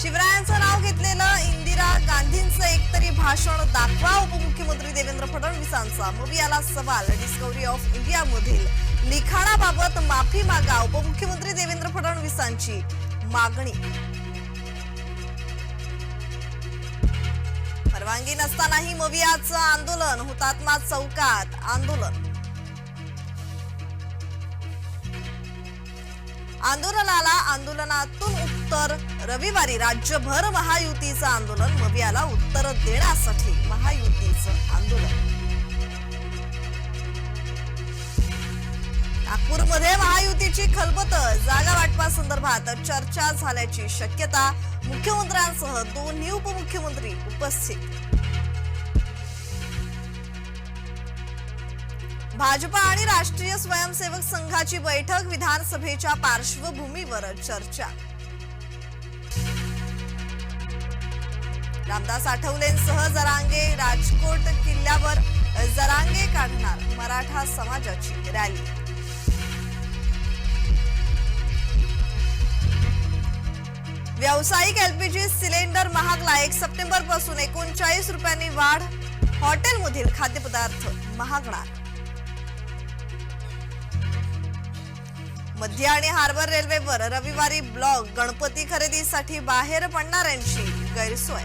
शिवरायांचं नाव घेतलेलं इंदिरा गांधींचं एकतरी भाषण दाखवा उपमुख्यमंत्री देवेंद्र फडणवीसांचा. मवियाला सवाल डिस्कव्हरी ऑफ इंडिया मधील लिखाणाबाबत माफी मागा उपमुख्यमंत्री देवेंद्र फडणवीसांची मागणी. परवानगी नसतानाही मवियाचं आंदोलन हुतात्मा चौकात आंदोलन. आंदोलनाला आंदोलनातून उत्तर. रविवारी राज्यभर महायुतीचं आंदोलन मवियाला उत्तर देण्यासाठी महायुतीचं आंदोलन. नागपूरमध्ये महायुतीची खलबत. जागा वाटपासंदर्भात चर्चा झाल्याची शक्यता मुख्यमंत्र्यांसह दोन्ही उपमुख्यमंत्री उपस्थित. भाजपा आणि राष्ट्रीय स्वयंसेवक संघाची बैठक विधानसभेच्या पार्श्वभूमीवर चर्चा. रामदास आठवलेंसह जरांगे राजकोट किल्ल्यावर जरांगे काढणार मराठा समाजाची रॅली. व्यावसायिक एलपीजी सिलेंडर महागला एक सप्टेंबरपासून एकोणचाळीस रुपयांनी वाढ. हॉटेलमधील खाद्यपदार्थ महागणार. मध्य आणि हार्बर रेल्वेवर रविवारी ब्लॉक गणपती खरेदीसाठी बाहेर पडणाऱ्यांची गैरसोय.